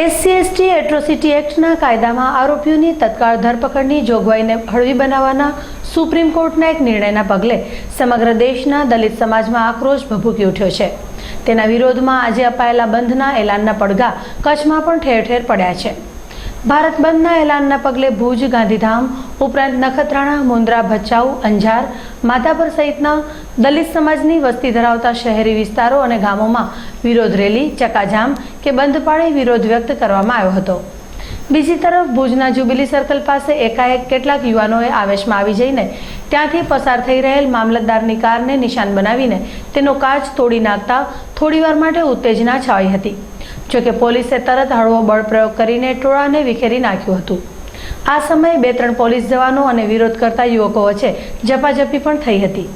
SC ST atrocity એક્ટના કાયદામાં આરોપીઓની તત્કાળ ધરપકડની જોગવાઈને હળવી બનાવવાના સુપ્રીમ કોર્ટના એક નિર્ણયના પગલે સમગ્ર દેશના દલિત સમાજમાં આક્રોશ ભભૂકી ઉઠ્યો છે. તેના વિરોધમાં આજે અપાયેલા બંધના એલાનના પડઘા કચ્છમાં પણ ઠેર ઠેર પડ્યા છે. ભારત બંધના એલાનના પગલે ભુજ, ગાંધીધામ ઉપરાંત નખત્રાણા, મુન્દ્રા, ભચાઉ, અંજાર, માધાપર સહિતના દલિત સમાજની વસ્તી ધરાવતા શહેરી વિસ્તારો અને ગામોમાં વિરોધ રેલી, ચકાજામ કે બંધ પાળી વિરોધ વ્યક્ત કરવામાં આવ્યો હતો. બીજી તરફ ભુજના જ્યુબિલી સર્કલ પાસે એકાએક કેટલાક યુવાનોએ આવેશમાં આવી જઈને ત્યાંથી પસાર થઈ રહેલ મામલતદારની કારને નિશાન બનાવીને તેનો કાચ તોડી નાખતા થોડીવાર માટે ઉત્તેજના છવાઈ હતી. જોકે પોલીસે તરત હળવો બળ પ્રયોગ કરીને ટોળાને વિખેરી નાખ્યું હતું. આ સમયે બે ત્રણ પોલીસ જવાનો અને વિરોધ કરતા યુવકો વચ્ચે ઝપાઝપી પણ થઈ હતી.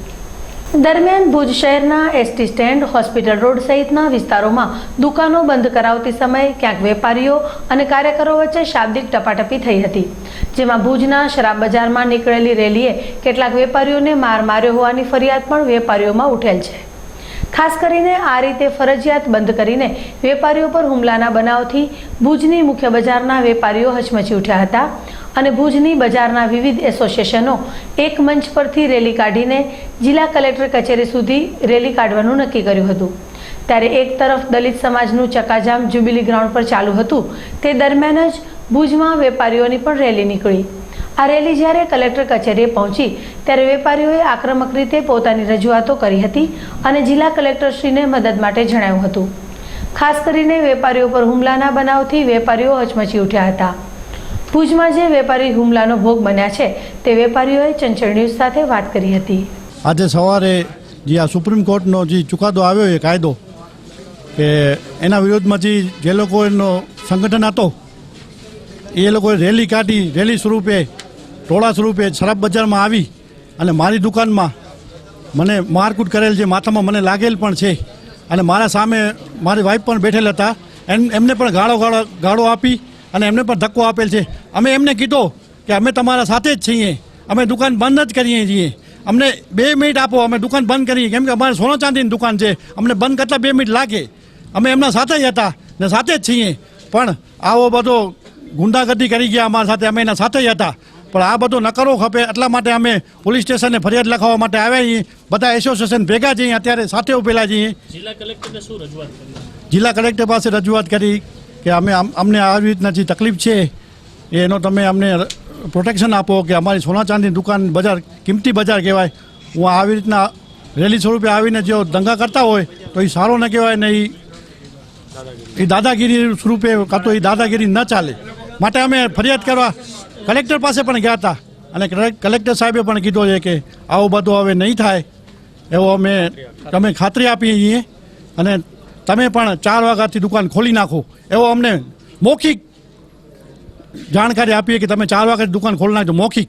દરમિયાન ભુજ શહેરના એસટી સ્ટેન્ડ, હોસ્પિટલ રોડ સહિતના વિસ્તારોમાં દુકાનો બંધ કરાવતી સમયે ક્યાંક વેપારીઓ અને કાર્યકરો વચ્ચે શાબ્દિક ટપાટપી થઈ હતી, જેમાં ભુજના શરાબ બજારમાં નીકળેલી રેલીએ કેટલાક વેપારીઓને માર માર્યો હોવાની ફરિયાદ પણ વેપારીઓમાં ઉઠેલ છે. ખાસ કરીને આ રીતે ફરજિયાત બંધ કરીને વેપારીઓ પર હુમલાના બનાવથી ભુજની મુખ્ય બજારના વેપારીઓ હચમચી ઉઠ્યા હતા અને ભુજની બજારના વિવિધ એસોસિએશનો એક મંચ પરથી રેલી કાઢીને જિલ્લા કલેક્ટર કચેરી સુધી રેલી કાઢવાનું નક્કી કર્યું હતું. ત્યારે એક તરફ દલિત સમાજનું ચકાજામ જ્યુબિલી ગ્રાઉન્ડ પર ચાલુ હતું, તે દરમિયાન જ ભુજમાં વેપારીઓની પણ રેલી નીકળી. આ રેલી જ્યારે કલેક્ટર કચેરીએ પહોંચી, ત્યારે વેપારીઓએ આક્રમક રીતે પોતાની રજૂઆતો કરી હતી અને જિલ્લા કલેક્ટરશ્રીને મદદ માટે જણાવ્યું હતું. ખાસ કરીને વેપારીઓ પર હુમલાના બનાવથી વેપારીઓ હચમચી ઉઠ્યા હતા. ભુજમાં જે વેપારી હુમલાનો ભોગ બન્યા છે, તે વેપારીઓએ ચંચળ ન્યૂઝ સાથે વાત કરી હતી. આજે સવારે જે આ સુપ્રીમ કોર્ટનો જે ચુકાદો આવ્યો એ કાયદો, કે એના વિરોધમાં જે જે લોકોનો સંગઠન હતો, એ લોકોએ રેલી કાઢી, રેલી સ્વરૂપે ટોળા સ્વરૂપે શરાબ બજારમાં આવી અને મારી દુકાનમાં મને મારકૂટ કરેલ છે માથામાં મને લાગેલ પણ છે અને મારા સામે મારી વાઈફ પણ બેઠેલ હતા. એમ એમને પણ ગાળો ગાળો ગાળો આપી અને એમને પણ ધક્કો આપેલ છે. અમે એમને કીધો કે અમે તમારા સાથે જ છીએ. અમે દુકાન બંધ જ કરીએ છીએ. અમને બે મિનિટ આપો. અમે દુકાન બંધ કરીએ. કેમ કે અમારે સોના ચાંદીની દુકાન છે. અમને બંધ કરતાં બે મિનિટ લાગે. અમે એમના સાથે જ હતા ને સાથે જ છીએ. પણ આવો બધો ગુંડાગર્દી કરી ગયા અમારા સાથે. અમે એના સાથે જ હતા. પણ આ બધો ન કરવું ખપે એટલા માટે અમે પોલીસ સ્ટેશને ફરિયાદ લખાવવા માટે આવ્યા છીએ. બધા એસોસિએશન ભેગા છીએ અત્યારે સાથે ઉભેલા છીએ. જિલ્લા કલેક્ટરને શું રજૂઆત કરી? જિલ્લા કલેક્ટર પાસે રજૂઆત કરી કે અમે અમને આવી રીતના જે તકલીફ છે એનો તમે અમને પ્રોટેક્શન આપો કે અમારી સોના ચાંદીની દુકાન બજાર કિંમતી બજાર કહેવાય. હું આવી રીતના રેલી સ્વરૂપે આવીને જો દંગા કરતા હોય તો એ સારો ન કહેવાય ને એ એ દાદાગીરી સ્વરૂપે કાં તો એ દાદાગીરી ન ચાલે. માટે અમે ફરિયાદ કરવા કલેક્ટર પાસે પણ ગયા હતા. અને કલે- કલેક્ટર સાહેબે પણ કીધો છે કે આવું બધું હવે નહીં થાય. એવો અમે તમે ખાતરી આપીએ છીએ. અને તમે પણ ચાર વાગ્યાથી દુકાન ખોલી નાખો. એવો અમને મૌખિક જાણકારી આપીએ કે તમે ચાર વાગ્યાથી દુકાન ખોલી નાખજો. મૌખિક.